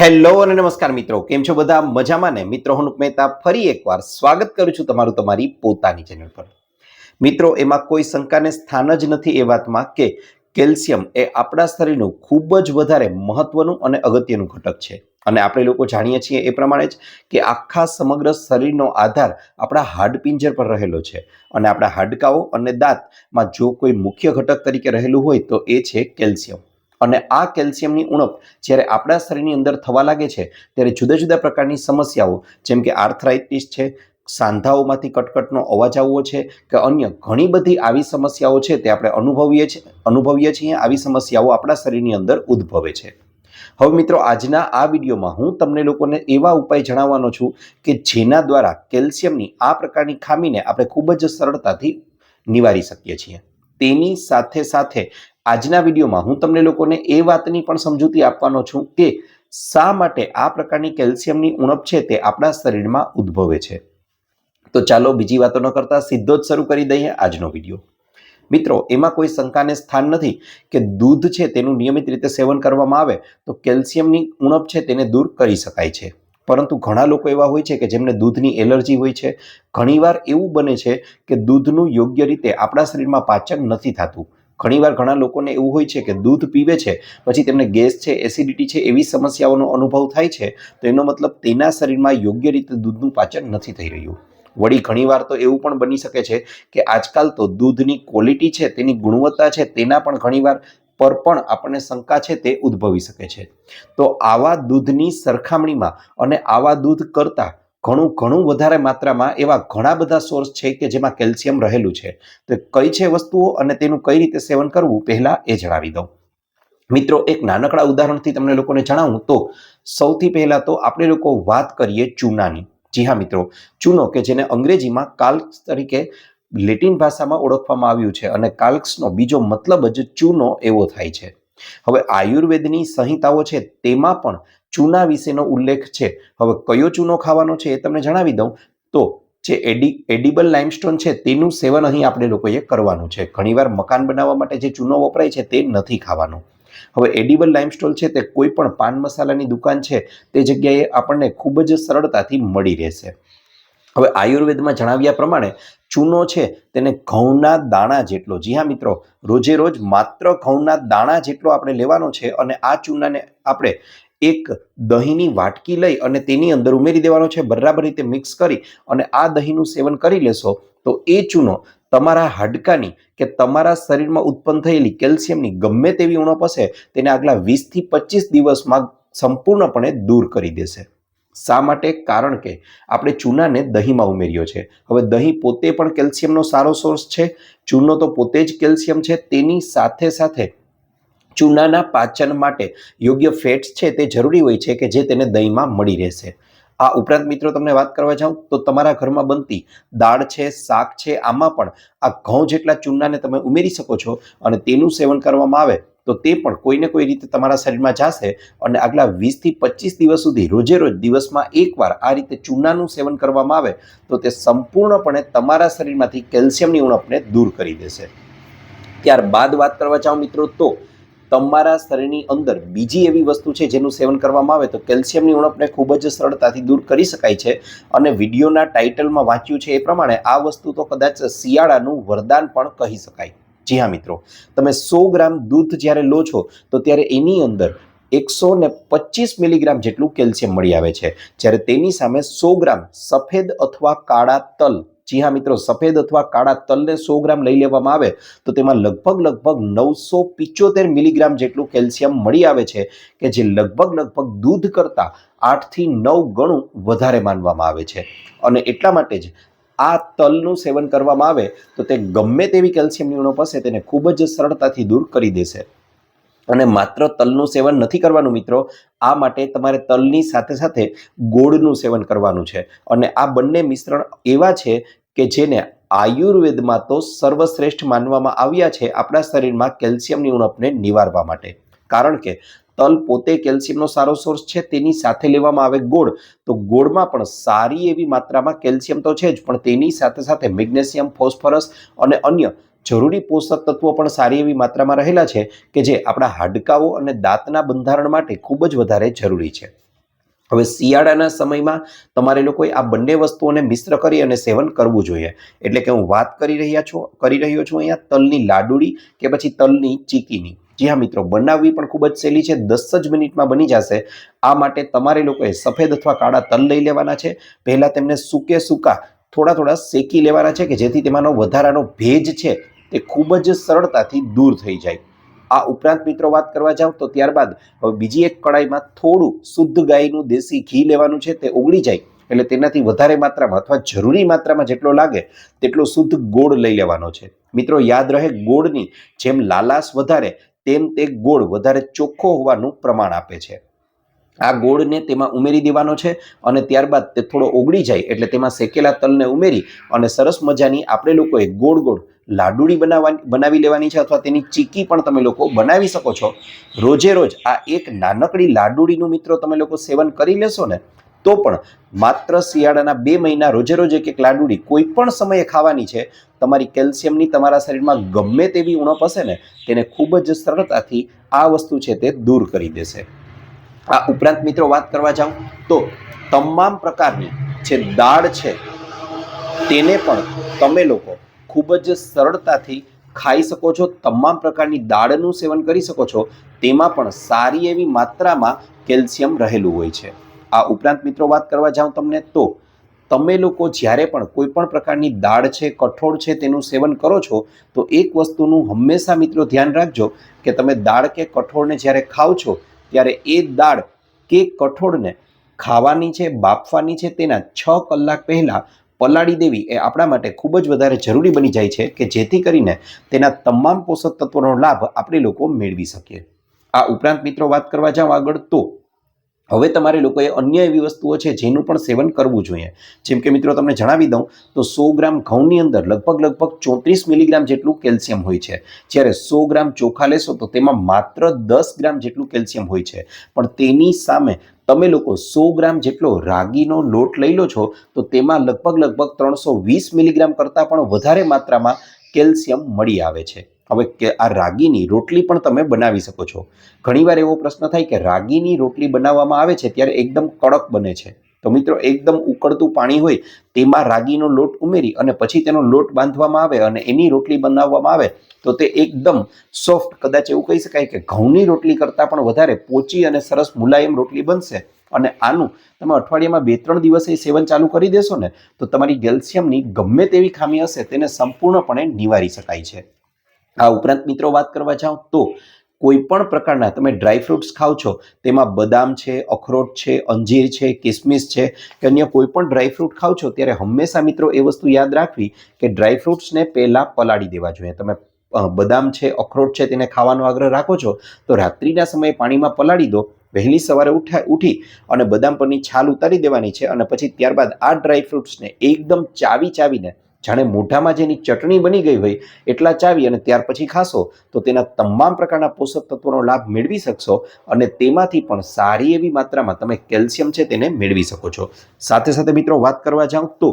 Hello અને નમસ્કાર મિત્રો, કેમ છો બધા? મજામાં ને? મિત્રો, હું મહેતા ફરી એકવાર સ્વાગત કરું છું તમારું તમારી પોતાની ચેનલ પર. મિત્રો, એમાં કોઈ શંકાને સ્થાન જ નથી એ વાતમાં કે કેલ્શિયમ એ આપણા શરીરનું ખૂબ જ વધારે મહત્વનું અને અગત્યનું ઘટક છે. અને આપણે લોકો જાણીએ છીએ એ પ્રમાણે જ કે આખા સમગ્ર શરીરનો આધાર આપણા હાડપિંજર પર રહેલો છે. અને આપણા હાડકાઓ અને દાંતમાં જો કોઈ મુખ્ય ઘટક તરીકે રહેલું હોય તો એ છે કેલ્શિયમ. અને આ કેલ્શિયમની ઉણપ જ્યારે આપણા શરીરની અંદર થવા લાગે છે, ત્યારે જુદા જુદા પ્રકારની સમસ્યાઓ, જેમ કે આર્થરાઇટિસ છે, સાંધાઓમાંથી કટકટનો અવાજ આવવો છે કે અન્ય ઘણી બધી આવી સમસ્યાઓ છે તે આપણે અનુભવીએ છીએ અનુભવીએ છીએ, આવી સમસ્યાઓ આપણા શરીરની અંદર ઉદ્ભવે છે. હવે મિત્રો, આજના આ વિડીયોમાં હું તમને લોકોને એવા ઉપાય જણાવવાનો છું કે જેના દ્વારા કેલ્શિયમની આ પ્રકારની ખામીને આપણે ખૂબ જ સરળતાથી નિવારી શકીએ છીએ. તેની સાથે સાથે આજના વિડીયોમાં હું તમને લોકોને એ વાતની પણ સમજૂતી આપવાનો છું કે શા માટે આ પ્રકારની કેલ્શિયમની ઉણપ છે તે આપણા શરીરમાં ઉદ્ભવે છે. તો ચાલો બીજી વાતો ન કરતા સીધો જ શરૂ કરી દઈએ આજનો વીડિયો. મિત્રો, એમાં કોઈ શંકાને સ્થાન નથી કે દૂધ છે તેનું નિયમિત રીતે સેવન કરવામાં આવે તો કેલ્શિયમની ઉણપ છે તેને દૂર કરી શકાય છે. પરંતુ ઘણા લોકો એવા હોય છે કે જેમને દૂધની એલર્જી હોય છે. ઘણીવાર એવું બને છે કે દૂધનું યોગ્ય રીતે આપણા શરીરમાં પાચન નથી થતું. ઘણીવાર ઘણા લોકોને એવું હોય છે કે દૂધ પીવે છે, પછી તેમને ગેસ છે, એસિડિટી છે એવી સમસ્યાઓનો અનુભવ થાય છે, તો એનો મતલબ તેના શરીરમાં યોગ્ય રીતે દૂધનું પાચન નથી થઈ રહ્યું. વળી ઘણીવાર તો એવું પણ બની શકે છે કે આજકાલ તો દૂધની ક્વોલિટી છે, તેની ગુણવત્તા છે, તેના પણ ઘણીવાર પર પણ આપણને શંકા છે, તે ઉદ્ભવી શકે છે. તો આવા દૂધની સરખામણીમાં અને આવા દૂધ કરતાં ઘણું ઘણું વધારે માત્રામાં એવા ઘણા બધા સોર્સ છે કે જેમાં કેલ્શિયમ રહેલું છે. તો કઈ છે વસ્તુઓ અને તેનું કઈ રીતે સેવન કરવું પહેલા એ જણાવી દઉં. મિત્રો, એક નાનકડા ઉદાહરણથી તમને લોકોને જણાવું તો સૌથી પહેલા તો આપણે લોકો વાત કરીએ ચૂનાની. જી હા, મિત્રો. ચૂનો કે જેને અંગ્રેજીમાં કાલ્સ તરીકે લેટિન ભાષામાં ઓળખવામાં આવ્યું છે અને કાલ્ક્સનો બીજો મતલબ જ ચૂનો એવો થાય છે. હવે આયુર્વેદની સંહિતાઓ છે તેમાં પણ ચૂના વિશેનો ઉલ્લેખ છે. હવે કયો ચૂનો ખાવાનો છે એ તમને જણાવી દઉં. તો જે એડી, એડિબલ લાઇમસ્ટોન છે તેનું સેવન અહીં આપણે લોકોએ કરવાનું છે. ઘણીવાર મકાન બનાવવા માટે જે ચૂનો વપરાય છે તે નથી ખાવાનો. હવે એડિબલ લાઇમસ્ટોન છે તે કોઈ પણ પાન મસાલાની દુકાન છે તે જગ્યાએ આપણને ખૂબ જ સરળતાથી મળી રહેશે. હવે આયુર્વેદમાં જણાવ્યા પ્રમાણે ચૂનો છે તેને ઘઉંના દાણા જેટલો. જી હા મિત્રો, રોજે રોજ માત્ર ઘઉંના દાણા જેટલો આપણે લેવાનો છે અને આ ચૂનાને આપણે એક દહીંની વાટકી લઈ અને તેની અંદર ઉમેરી દેવાનો છે, બરાબર રીતે મિક્સ કરી અને આ દહીંનું સેવન કરી લેશો, તો એ ચૂનો તમારા હાડકાની કે તમારા શરીરમાં ઉત્પન્ન થયેલી કેલ્શિયમની ગમે તેવી ઉણપ હશે, તેને આગલા વીસથી પચીસ દિવસમાં સંપૂર્ણપણે દૂર કરી દેશે. શા માટે? કારણ કે આપણે ચૂનાને દહીંમાં ઉમેર્યો છે. હવે દહીં પોતે પણ કેલ્શિયમનો સારો સોર્સ છે. ચૂનો તો પોતે જ કેલ્શિયમ છે. તેની સાથે સાથે ચૂનાના પાચન માટે યોગ્ય ફેટ્સ છે તે જરૂરી હોય છે કે જે તેને દહીંમાં મળી રહેશે. આ ઉપરાંત મિત્રો તમને વાત કરવા જાઉં તો તમારા ઘરમાં બનતી દાળ છે, શાક છે, આમાં પણ આ ઘઉં જેટલા ચૂનાને તમે ઉમેરી શકો છો અને તેનું સેવન કરવામાં આવે તો તે પણ કોઈને કોઈ રીતે તમારા શરીરમાં જશે અને આગલા વીસથી પચીસ દિવસ સુધી રોજે રોજ દિવસમાં એકવાર આ રીતે ચૂનાનું સેવન કરવામાં આવે તો તે સંપૂર્ણપણે તમારા શરીરમાંથી કેલ્શિયમની ઉણપને દૂર કરી દેશે. ત્યારબાદ વાત કરવા જાઉં મિત્રો તો તમારા શરીરની અંદર બીજી એવી વસ્તુ છે જેનું સેવન કરવામાં આવે તો કેલ્શિયમની ઉણપને ખૂબ જ સરળતાથી દૂર કરી શકાય છે. અને વિડીયોના ટાઇટલમાં વાંચ્યું છે એ પ્રમાણે આ વસ્તુ તો કદાચ શિયાળાનું વરદાન પણ કહી શકાય. જી હા, મિત્રો. તમે સો ગ્રામ દૂધ જ્યારે લો છો, તો ત્યારે એની અંદર એકસો ને પચીસ મિલીગ્રામ જેટલું કેલ્શિયમ મળી આવે છે. જ્યારે તેની સામે સો ગ્રામ સફેદ અથવા કાળા તલ જી હા મિત્રો, સફેદ અથવા કાળા તલને સો ગ્રામ લઈ લેવામાં આવે તો તેમાં લગભગ લગભગ નવસો પિચોતેર મિલીગ્રામ જેટલું કેલ્શિયમ મળી આવે છે કે જે લગભગ લગભગ દૂધ કરતાં આઠથી નવ ગણું વધારે માનવામાં આવે છે. અને એટલા માટે જ આ તલનું સેવન કરવામાં આવે તો તે ગમે તેવી કેલ્શિયમની ઉણપ હશે તેને ખૂબ જ સરળતાથી દૂર કરી દેશે. અને માત્ર તલનું સેવન નથી કરવાનું મિત્રો, આ માટે તમારે તલની સાથે સાથે ગોળનું સેવન કરવાનું છે. અને આ બંને મિશ્રણ એવા છે કે જેને આયુર્વેદમાં તો સર્વશ્રેષ્ઠ માનવામાં આવ્યા છે આપણા શરીરમાં કેલ્શિયમની ઉણપને નિવારવા માટે. કારણ કે તલ પોતે કેલ્શિયમનો સારો સોર્સ છે, તેની સાથે લેવામાં આવે ગોળ, તો ગોળમાં પણ સારી એવી માત્રામાં કેલ્શિયમ તો છે જ, પણ તેની સાથે સાથે મેગ્નેશિયમ, ફોસ્ફરસ અને અન્ય જરૂરી પોષક તત્વો પણ સારી એવી માત્રામાં રહેલા છે કે જે આપણા હાડકાઓ અને દાંતના બંધારણ માટે ખૂબ જ વધારે જરૂરી છે. હવે શિયાળાના સમયમાં તમારે લોકોએ આ બંને વસ્તુઓને મિશ્ર કરી અને સેવન કરવું જોઈએ. એટલે કે હું વાત કરી રહ્યા છું, કરી રહ્યો છું અહીંયા તલની લાડુળી કે પછી તલની ચીકીની. જી હા મિત્રો, બનાવવી પણ ખૂબ જ સહેલી છે, દસ જ મિનિટમાં બની જશે. આ માટે તમારે લોકોએ સફેદ અથવા કાળા તલ લઈ લેવાના છે. પહેલાં તેમને સૂકે સૂકા, થોડા થોડા શેકી લેવાના છે કે જેથી તેમાંનો વધારાનો ભેજ છે તે ખૂબ જ સરળતાથી દૂર થઈ જાય. આ ઉપરાંત મિત્રો વાત કરવા જાવ તો ત્યારબાદ હવે બીજી એક કડાઈમાં થોડું શુદ્ધ ગાયનું દેશી ઘી લેવાનું છે તે ઓગળી જાય એટલે તેનાથી વધારે માત્રામાં અથવા જરૂરી માત્રામાં જેટલો લાગે તેટલો શુદ્ધ ગોળ લઈ લેવાનો છે. મિત્રો યાદ રહે ગોળની જેમ લાલાશ વધારે તેમ તે ગોળ વધારે ચોખ્ખો હોવાનું પ્રમાણ આપે છે. આ ગોળને તેમાં ઉમેરી દેવાનો છે અને ત્યારબાદ તે થોડો ઓગળી જાય એટલે તેમાં શેકેલા તલને ઉમેરી અને સરસ મજાની આપણે લોકોએ ગોળ ગોળ લાડુળી બનાવવાની, બનાવી લેવાની છે અથવા તેની ચીકી પણ તમે લોકો બનાવી શકો છો. રોજે રોજ આ એક નાનકડી લાડુળીનું મિત્રો તમે લોકો સેવન કરી લેશો ને, તો પણ માત્ર શિયાળાના બે મહિના રોજે રોજ એક એક લાડુળી કોઈ પણ સમયે ખાવાની છે. તમારી કેલ્શિયમની તમારા શરીરમાં ગમે તેવી ઉણપ હશે ને, તેને ખૂબ જ સરળતાથી આ વસ્તુ છે તે દૂર કરી દેશે. આ ઉપરાંત મિત્રો વાત કરવા જાઉં, તો તમામ પ્રકારની જે દાળ છે, તેને પણ તમે લોકો ખૂબ જ સરળતાથી ખાઈ શકો છો, તમામ પ્રકારની દાળનું સેવન કરી શકો છો, તેમાં પણ સારી એવી માત્રામાં કેલ્શિયમ રહેલું હોય છે. આ ઉપરાંત મિત્રો વાત કરવા જાઉં તમને તો, તમે લોકો જ્યારે પણ કોઈ પણ પ્રકારની દાળ છે, કઠોળ છે તેનું સેવન કરો છો, તો એક વસ્તુનું હંમેશા મિત્રો ધ્યાન રાખજો કે તમે દાળ કે કઠોળને જ્યારે ખાઓ છો, ત્યારે એ દાળ કે કઠોળને ખાવાની છે, બાફવાની છે તેના છ કલાક પહેલાં પલાળી દેવી એ આપણા માટે ખૂબ જ વધારે જરૂરી બની જાય છે કે જેથી કરીને તેના તમામ પોષક તત્વોનો લાભ આપણે લોકો મેળવી શકીએ. આ ઉપરાંત મિત્રો વાત કરવા જાઉં આગળ તો હવે તમારે લોકોએ અન્ય એવી વસ્તુઓ છે જેનું પણ સેવન કરવું જોઈએ. જેમ કે મિત્રો તમને જણાવી દઉં, તો સો ગ્રામ ઘઉંની અંદર લગભગ લગભગ ચોત્રીસ મિલીગ્રામ જેટલું કેલ્શિયમ હોય છે. જ્યારે સો ગ્રામ ચોખા લેશો તો તેમાં માત્ર દસ ગ્રામ જેટલું કેલ્શિયમ હોય છે. પણ તેની સામે તમે લોકો સો ગ્રામ જેટલો રાગીનો લોટ લઈ લો છો, તો તેમાં લગભગ લગભગ ત્રણસો વીસ મિલીગ્રામ કરતાં પણ વધારે માત્રામાં કેલ્શિયમ મળી આવે છે. હવે કે આ રાગીની રોટલી પણ તમે બનાવી શકો છો. ઘણીવાર એવો પ્રશ્ન થાય કે રાગીની રોટલી બનાવવામાં આવે છે ત્યારે એકદમ કડક બને છે. તો મિત્રો, એકદમ ઉકળતું પાણી હોય તેમાં રાગીનો લોટ ઉમેરી અને પછી તેનો લોટ બાંધવામાં આવે અને એની રોટલી બનાવવામાં આવે તો તે એકદમ સોફ્ટ, કદાચ એવું કહી શકાય કે ઘઉંની રોટલી કરતાં પણ વધારે પોચી અને સરસ મુલાયમ રોટલી બનશે. અને આનું તમે અઠવાડિયામાં બે ત્રણ દિવસે સેવન ચાલુ કરી દેશો ને, તો તમારી કેલ્શિયમની ગમે તેવી ખામી હશે તેને સંપૂર્ણપણે નિવારી શકાય છે. આ ઉપરાંત મિત્રો વાત કરવા જાઓ તો કોઈ પણ પ્રકારના તમે ડ્રાય ફ્રૂટ્સ ખાઓ છો, તેમાં બદામ છે, અખરોટ છે, અંજીર છે, કિસમિસ છે કે અન્ય કોઈ પણ ડ્રાય ફ્રૂટ ખાઓ છો, ત્યારે હંમેશા મિત્રો એ વસ્તુ યાદ રાખવી કે ડ્રાય ફ્રૂટ્સને પહેલાં પલાળી દેવા જોઈએ. તમે બદામ છે, અખરોટ છે તેને ખાવાનો આગ્રહ રાખો છો, તો રાત્રિના સમયે પાણીમાં પલાળી દો, વહેલી સવારે ઉઠા, ઉઠી અને બદામ પરની છાલ ઉતારી દેવાની છે અને પછી ત્યારબાદ આ ડ્રાય ફ્રૂટ્સને એકદમ ચાવી ચાવીને જાણે મોઢામાં જેની ચટણી બની ગઈ હોય એટલા ચાવી અને ત્યાર પછી ખાશો, તો તેના તમામ પ્રકારના પોષક તત્વોનો લાભ મેળવી શકશો અને તેમાંથી પણ સારી એવી માત્રામાં તમે કેલ્શિયમ છે તેને મેળવી શકો છો. સાથે સાથે મિત્રો વાત કરવા જાઉં તો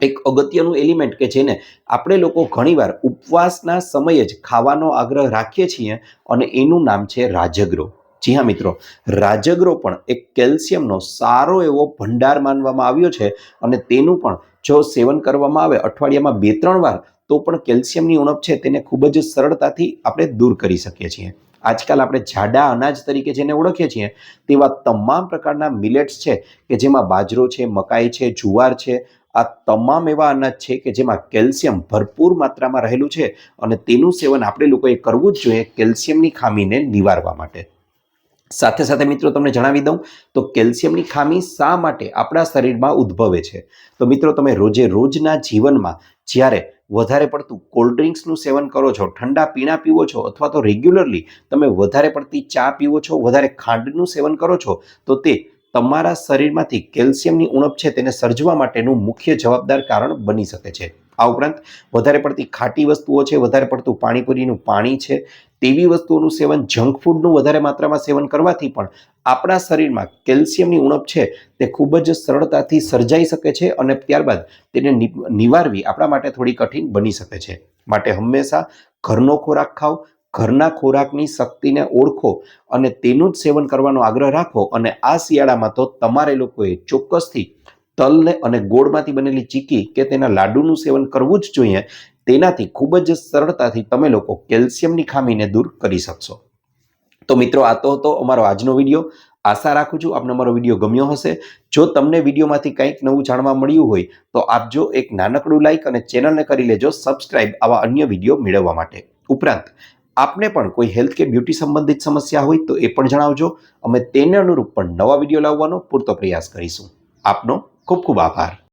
એક અગત્યનું એલિમેન્ટ કે જેને આપણે લોકો ઘણીવાર ઉપવાસના સમયે જ ખાવાનો આગ્રહ રાખીએ છીએ અને એનું નામ છે રાજગરો. જી હા મિત્રો, રાજગરો પણ એક કેલ્શિયમનો સારો એવો ભંડાર માનવામાં આવ્યો છે અને તેનું પણ જો સેવન કરવામાં આવે અઠવાડિયામાં બે ત્રણ વાર, તો પણ કેલ્શિયમની ઉણપ છે તેને ખૂબ જ સરળતાથી આપણે દૂર કરી શકીએ છીએ. આજકાલ આપણે જાડા અનાજ તરીકે જેને ઓળખીએ છીએ, તેવા તમામ પ્રકારના મિલેટ્સ છે કે જેમાં બાજરો છે, મકાઈ છે, જુવાર છે, આ તમામ એવા અનાજ છે કે જેમાં કેલ્શિયમ ભરપૂર માત્રામાં રહેલું છે અને તેનું સેવન આપણે લોકોએ કરવું જ જોઈએ કેલ્શિયમની ખામીને નિવારવા માટે. સાથે સાથે મિત્રો તમને જણાવી દઉં, તો કેલ્શિયમની ખામી શા માટે આપણા શરીરમાં ઉદ્ભવે છે? તો મિત્રો તમે રોજે રોજના જીવનમાં જ્યારે વધારે પડતું કોલ્ડ ડ્રિંક્સનું સેવન કરો છો, ઠંડા પીણા પીવો છો અથવા તો રેગ્યુલરલી તમે વધારે પડતી ચા પીવો છો, વધારે ખાંડનું સેવન કરો છો, તો તે તમારા શરીરમાંથી કેલ્શિયમની ઉણપ છે તેને સર્જવા માટેનું મુખ્ય જવાબદાર કારણ બની શકે છે. આ ઉપરાંત વધારે પડતી ખાટી વસ્તુઓ છે, વધારે પડતું પાણીપુરીનું પાણી છે, તેવી વસ્તુઓનું સેવન, જંક ફૂડનું વધારે માત્રામાં સેવન કરવાથી પણ આપણા શરીરમાં કેલ્શિયમની ઉણપ છે, તે ખૂબ જ સરળતાથી સર્જાઈ શકે છે અને ત્યારબાદ તેને નિવારવી આપણા માટે થોડી કઠિન બની શકે છે. માટે હંમેશા ઘરનો ખોરાક ખાઓ, ઘરના ખોરાકની શક્તિને ઓળખો અને તેનું જ સેવન કરવાનો આગ્રહ રાખો અને આ શિયાળામાં તો તમારે લોકોએ ચોક્કસથી તલને અને ગોળમાંથી બનેલી ચીકી કે તેના લાડુનું સેવન કરવું જ જોઈએ, તેનાથી ખૂબ જ સરળતાથી તમે લોકો કેલ્શિયમની ખામીને દૂર કરી શકશો. તો મિત્રો, આ તો હતો અમારો આજનો વીડિયો. આશા રાખું છું આપને અમારો વીડિયો ગમ્યો હશે. જો તમને વિડીયોમાંથી કંઈક નવું જાણવા મળ્યું હોય, તો આપજો એક નાનકડું લાઈક અને ચેનલને કરી લેજો સબસ્ક્રાઇબ આવા અન્ય વીડિયો મેળવવા માટે. ઉપરાંત, આપને પણ કોઈ હેલ્થ કે બ્યુટી સંબંધિત સમસ્યા હોય તો એ પણ જણાવજો. અમે તેને અનુરૂપ પણ નવા વીડિયો લાવવાનો પૂરતો પ્રયાસ કરીશું. આપનો ખૂબ ખૂબ આભાર.